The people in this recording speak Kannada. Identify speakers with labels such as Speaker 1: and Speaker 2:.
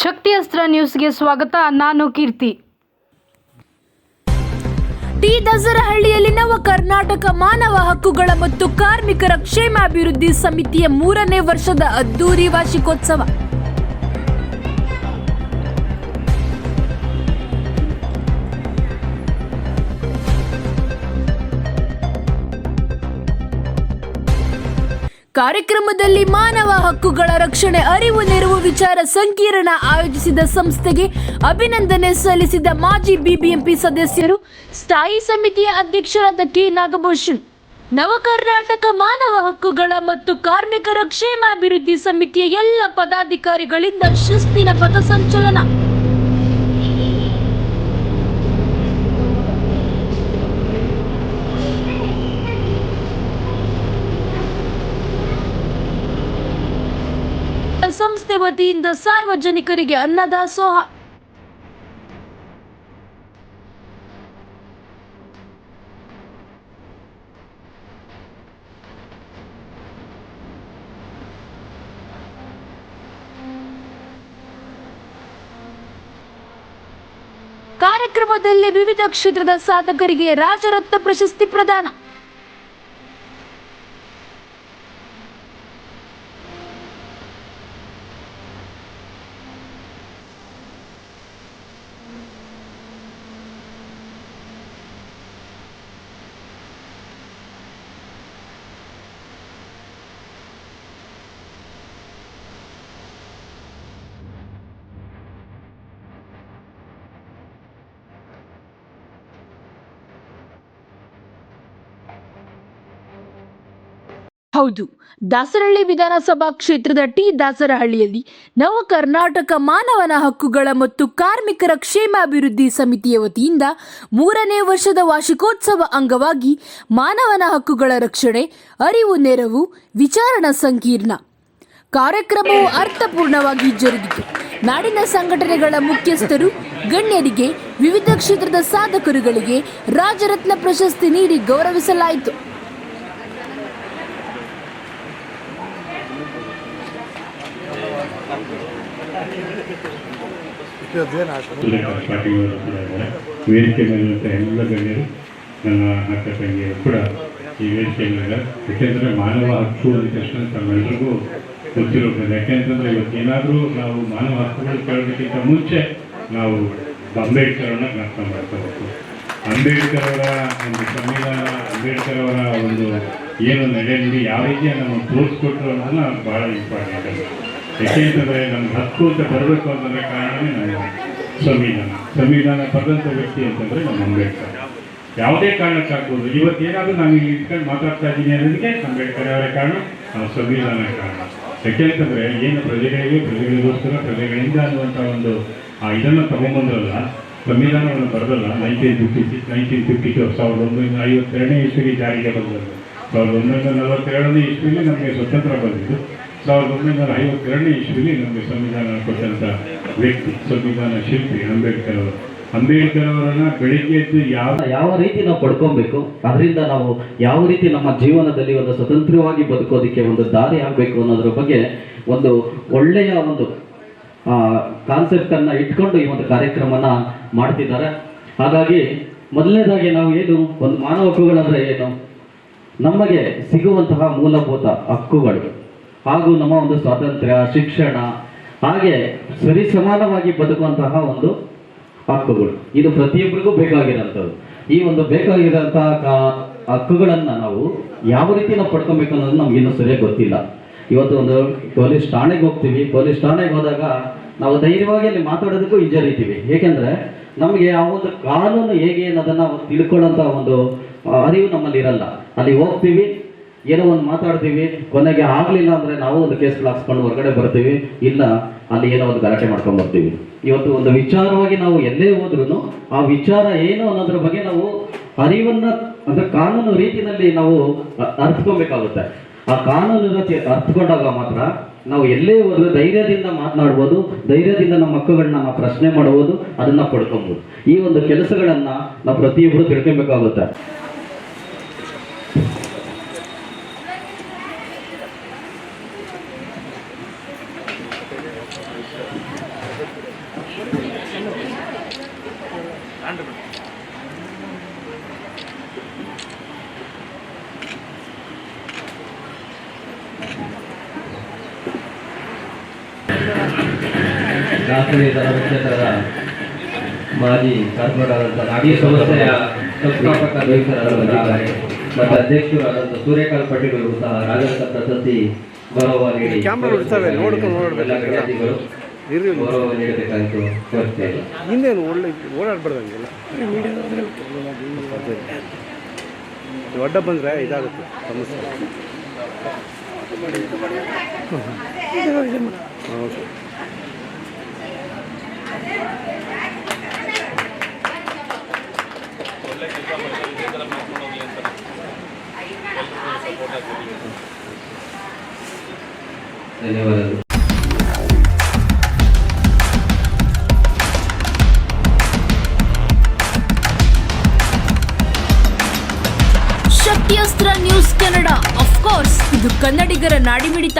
Speaker 1: ಶಕ್ತಿ ಅಸ್ತ್ರ ನ್ಯೂಸ್ಗೆ ಸ್ವಾಗತ. ನಾನು ಕೀರ್ತಿ.
Speaker 2: ಟಿ ದಸರಹಳ್ಳಿಯಲ್ಲಿ ನವ ಕರ್ನಾಟಕ ಮಾನವ ಹಕ್ಕುಗಳ ಮತ್ತು ಕಾರ್ಮಿಕರ ಕ್ಷೇಮಾಭಿವೃದ್ಧಿ ಸಮಿತಿಯ ಮೂರನೇ ವರ್ಷದ ಅದ್ದೂರಿ ವಾರ್ಷಿಕೋತ್ಸವ. ಕಾರ್ಯಕ್ರಮದಲ್ಲಿ ಮಾನವ ಹಕ್ಕುಗಳ ರಕ್ಷಣೆ, ಅರಿವು, ನೆರವು, ವಿಚಾರ ಸಂಕಿರಣ ಆಯೋಜಿಸಿದ ಸಂಸ್ಥೆಗೆ ಅಭಿನಂದನೆ ಸಲ್ಲಿಸಿದ ಮಾಜಿ ಬಿಬಿಎಂಪಿ ಸದಸ್ಯರು ಸ್ಥಾಯಿ ಸಮಿತಿಯ ಅಧ್ಯಕ್ಷರಾದ ಕೆ ನಾಗಭೂಷಣ್. ನವ ಕರ್ನಾಟಕ ಮಾನವ ಹಕ್ಕುಗಳ ಮತ್ತು ಕಾರ್ಮಿಕರ ಕ್ಷೇಮಾಭಿವೃದ್ಧಿ ಸಮಿತಿಯ ಎಲ್ಲ ಪದಾಧಿಕಾರಿಗಳಿಂದ ಶಿಸ್ತಿನ ಪಥಸಂಚಲನ ವತಿಯಿಂದ ಸಾರ್ವಜನಿಕರಿಗೆ ಅನ್ನದಾಸೋಹ ಕಾರ್ಯಕ್ರಮದಲ್ಲಿ ವಿವಿಧ ಕ್ಷೇತ್ರದ ಸಾಧಕರಿಗೆ ರಾಜರತ್ನ ಪ್ರಶಸ್ತಿ ಪ್ರದಾನ. ಹೌದು. ದಾಸರಹಳ್ಳಿ ವಿಧಾನಸಭಾ ಕ್ಷೇತ್ರದ ಟಿ. ದಾಸರಹಳ್ಳಿಯಲ್ಲಿ ನವ ಕರ್ನಾಟಕ ಮಾನವನ ಹಕ್ಕುಗಳ ಮತ್ತು ಕಾರ್ಮಿಕರ ಕ್ಷೇಮಾಭಿವೃದ್ಧಿ ಸಮಿತಿಯ ವತಿಯಿಂದ ಮೂರನೇ ವರ್ಷದ ವಾರ್ಷಿಕೋತ್ಸವ ಅಂಗವಾಗಿ ಮಾನವನ ಹಕ್ಕುಗಳ ರಕ್ಷಣೆ, ಅರಿವು, ನೆರವು, ವಿಚಾರಣಾ ಸಂಕೀರ್ಣ ಕಾರ್ಯಕ್ರಮವು ಅರ್ಥಪೂರ್ಣವಾಗಿ ಜರುಗಿತು. ನಾಡಿನ ಸಂಘಟನೆಗಳ ಮುಖ್ಯಸ್ಥರು, ಗಣ್ಯರಿಗೆ, ವಿವಿಧ ಕ್ಷೇತ್ರದ ಸಾಧಕರುಗಳಿಗೆ ರಾಜರತ್ನ ಪ್ರಶಸ್ತಿ ನೀಡಿ ಗೌರವಿಸಲಾಯಿತು.
Speaker 3: ಸುರೇಖ ಪಾಟೀಲ್ ಕೂಡ ಇದ್ದಾರೆ. ವೇದಿಕೆ ಎಲ್ಲ ನನ್ನ ಅಕ್ಕ ಕೂಡ ಈ ವೇದಿಕೆ ಮೇಲೆ ಯಾಕೆಂದರೆ ಮಾನವ ಹಕ್ಕು ಅಂದ ತಕ್ಷಣ ತಮ್ಮೆಲ್ಲರಿಗೂ ಗೊತ್ತಿರುತ್ತದೆ ಯಾಕೆಂತಂದ್ರೆ ಇವತ್ತು ಏನಾದರೂ ನಾವು ಮಾನವ ಹಕ್ಕುಗಳು ಕೇಳೋದಕ್ಕಿಂತ ಮುಂಚೆ ನಾವು ಅಂಬೇಡ್ಕರ್ ಅವರನ್ನ ಜ್ಞಾಪಕ ಮಾಡ್ಕೋಬೇಕು. ಅಂಬೇಡ್ಕರ್ ಅವರ ಒಂದು ಸಂವಿಧಾನ, ಅಂಬೇಡ್ಕರ್ ಅವರ ಒಂದು ಏನು ನಡೆನುಡಿ ಯಾವ ರೀತಿ ನಮ್ಮ ತೋರಿಸ್ಕೊಟ್ರು ಅನ್ನೋದನ್ನ ಭಾಳ ಇಂಪಾರ್ಟೆಂಟ್ ಯಾಕೆಂತಂದ್ರೆ ನಮ್ಗೆ ಹಕ್ಕು ಅಂತ ಬರಬೇಕು ಅಂತಂದ್ರೆ ಕಾರಣನೇ ನಮ್ಮ ಸಂವಿಧಾನ. ಸಂವಿಧಾನ ಬರೆದಂಥ ವ್ಯಕ್ತಿ ಅಂತಂದ್ರೆ ನಮ್ಮ ಅಂಬೇಡ್ಕರ್. ಯಾವುದೇ ಕಾರಣಕ್ಕಾಗ್ಬೋದು. ಇವತ್ತೇನಾದರೂ ನಾನು ಇಲ್ಲಿ ಇಟ್ಕೊಂಡು ಮಾತಾಡ್ತಾ ಇದ್ದೀನಿ ಅನ್ನೋದಕ್ಕೆ ಅಂಬೇಡ್ಕರ್ ಅವರ ಕಾರಣ ನಮ್ಮ ಸಂವಿಧಾನ ಕಾರಣ. ಯಾಕೆಂತಂದ್ರೆ ಏನು ಪ್ರಜೆಗಳಿಗೆ, ಪ್ರಜೆಗಳಿಗೋಸ್ಕರ, ಪ್ರಜೆಗಳಿಂದ ಅನ್ನುವಂಥ ಒಂದು, ಆ ಇದನ್ನು ತಗೊಂಬಂದ್ರಲ್ಲ, ಸಂವಿಧಾನವನ್ನು ಬರೆದಲ್ಲ nineteen fifty six nineteen fifty two ಸಾವಿರದ ಒಂಬೈನೂರ ಐವತ್ತೆರಡನೇ ಇಸ್ವಿಗೆ ಜಾರಿಗೆ ಬಂದದ್ದು. ಸಾವಿರದ ಒಂಬೈನೂರ ನಲವತ್ತೆರಡನೇ ಇಸ್ವಿಲಿ ನಮಗೆ ಸ್ವತಂತ್ರ ಬಂದಿದ್ದು. ಸಾವಿರದ ಒಂಬೈನೂರ ಐವತ್ತೆರಡನೇ ಇಸ್ವಿಲಿ ನಮಗೆ ಸಂವಿಧಾನ ಕೊಟ್ಟಂತ ವ್ಯಕ್ತಿ, ಸಂವಿಧಾನ ಶಿಲ್ಪಿ ಅಂಬೇಡ್ಕರ್ ಅವರು. ಅಂಬೇಡ್ಕರ್ ಅವರನ್ನ ಬೆಳಿಗ್ಗೆ ಎದ್ದು ಯಾವ
Speaker 4: ಯಾವ ರೀತಿ ನಾವು ಪಡ್ಕೊಬೇಕು? ಅದರಿಂದ ನಾವು ಯಾವ ರೀತಿ ನಮ್ಮ ಜೀವನದಲ್ಲಿ ಒಂದು ಸ್ವತಂತ್ರವಾಗಿ ಬದುಕೋದಕ್ಕೆ ಒಂದು ದಾರಿ ಆಗಬೇಕು ಅನ್ನೋದ್ರ ಬಗ್ಗೆ ಒಂದು ಒಳ್ಳೆಯ ಒಂದು ಕಾನ್ಸೆಪ್ಟ್ ಅನ್ನ ಇಟ್ಕೊಂಡು ಈ ಒಂದು ಕಾರ್ಯಕ್ರಮನ ಮಾಡ್ತಿದ್ದಾರೆ. ಹಾಗಾಗಿ ಮೊದಲನೇದಾಗಿ ನಾವು ಏನು, ಒಂದು ಮಾನವ ಹಕ್ಕುಗಳಂದ್ರೆ ಏನು? ನಮಗೆ ಸಿಗುವಂತಹ ಮೂಲಭೂತ ಹಕ್ಕುಗಳು. ಹಾಗೂ ನಮ್ಮ ಒಂದು ಸ್ವಾತಂತ್ರ್ಯ, ಶಿಕ್ಷಣ, ಹಾಗೆ ಸರಿ ಸಮಾನವಾಗಿ ಬದುಕುವಂತಹ ಒಂದು ಹಕ್ಕುಗಳು. ಇದು ಪ್ರತಿಯೊಬ್ಬರಿಗೂ ಬೇಕಾಗಿರೋಂಥದ್ದು ಈ ಒಂದು ಬೇಕಾಗಿರೋಂತಹ ಕಾ- ಹಕ್ಕುಗಳನ್ನ ನಾವು ಯಾವ ರೀತಿ ನಾವು ಪಡ್ಕೊಬೇಕು ಅನ್ನೋದು ನಮ್ಗೆ ಇನ್ನೂ ಸರಿಯಾಗಿ ಗೊತ್ತಿಲ್ಲ. ಇವತ್ತು ಒಂದು ಪೊಲೀಸ್ ಠಾಣೆಗೆ ಹೋಗ್ತೀವಿ. ಪೊಲೀಸ್ ಠಾಣೆಗೆ ಹೋದಾಗ ನಾವು ಧೈರ್ಯವಾಗಿ ಅಲ್ಲಿ ಮಾತಾಡೋದಕ್ಕೂ ಹಿಂಜರಿತೀವಿ ಏಕೆಂದ್ರೆ ನಮಗೆ ಆ ಒಂದು ಕಾನೂನು ಹೇಗೆ ಅನ್ನೋದನ್ನ ತಿಳ್ಕೊಳ್ಳೋಂಥ ಒಂದು ಅರಿವು ನಮ್ಮಲ್ಲಿ ಇರಲ್ಲ ಅಲ್ಲಿ ಹೋಗ್ತೀವಿ ಏನೋ ಒಂದು ಮಾತಾಡ್ತೀವಿ, ಕೊನೆಗೆ ಆಗಲಿಲ್ಲ ಅಂದ್ರೆ ನಾವು ಒಂದು ಕೇಸ್ ಹಾಕ್ಸ್ಕೊಂಡು ಹೊರಗಡೆ ಬರ್ತೀವಿ, ಇಲ್ಲ ಅಲ್ಲಿ ಏನೋ ಒಂದು ಗಲಾಟೆ ಮಾಡ್ಕೊಂಡು ಬರ್ತೀವಿ. ಇವತ್ತು ಒಂದು ವಿಚಾರವಾಗಿ ನಾವು ಎಲ್ಲೇ ಹೋದ್ರು ಆ ವಿಚಾರ ಏನು ಅನ್ನೋದ್ರ ಬಗ್ಗೆ ನಾವು ಅರಿವನ್ನು, ಅಂದ್ರೆ ಕಾನೂನು ರೀತಿಯಲ್ಲಿ ನಾವು ಅರ್ಥಕೊಬೇಕಾಗುತ್ತೆ ಆ ಕಾನೂನು ರೀತಿ ಅರ್ಥಕೊಂಡಾಗ ಮಾತ್ರ ನಾವು ಎಲ್ಲೇ ಹೋದ್ರೆ ಧೈರ್ಯದಿಂದ ಮಾತನಾಡ್ಬೋದು, ಧೈರ್ಯದಿಂದ ನಮ್ಮ ಮಕ್ಕಳನ್ನ ನಾವು ಪ್ರಶ್ನೆ ಮಾಡ್ಬೋದು, ಅದನ್ನ ಪಡ್ಕೊಬೋದು. ಈ ಒಂದು ಕೆಲಸಗಳನ್ನ ನಾವು ಪ್ರತಿಯೊಬ್ಬರು ತಿಳ್ಕೊಬೇಕಾಗುತ್ತೆ.
Speaker 5: ಕ್ಷೇತ್ರದ ಮಾಜಿ ಕಾರ್ಪೊರೇಟರ್ ನಾಡಿ ಸಂಸ್ಥೆಯ ಸಂಸ್ಥಾಪಕ ಅಧ್ಯಕ್ಷರಾದಂತಹ ಮತ್ತು ಅಧ್ಯಕ್ಷರಾದಂಥ ಸೂರ್ಯಕಾಂತ್ ಪಟೇಲ್ ಅವರು ಸಹ ರಾಜಸ್ಥಾನ ಪ್ರಶಸ್ತಿ ಗೌರವ ನೀಡಿ
Speaker 6: ವಿದ್ಯಾರ್ಥಿಗಳು
Speaker 5: ಗೌರವ ನೀಡಬೇಕಾಯಿತು
Speaker 6: ಹಿಂದೇನು ಒಳ್ಳೆ ಓಡಾಡಬಾರ್ದಂಗಿಲ್ಲ ದೊಡ್ಡ ಬಂದರೆ ಇದಾಗುತ್ತೆ ಸಮಸ್ಯೆ.
Speaker 5: ಧನ್ಯವಾದಗಳು.
Speaker 2: ಶಕ್ತಿಯಸ್ತ್ರ ನ್ಯೂಸ್ ಕನ್ನಡ. ಕೋರ್ಸ್ ಇದು ಕನ್ನಡಿಗರ ನಾಡಿಮಿಡಿತ.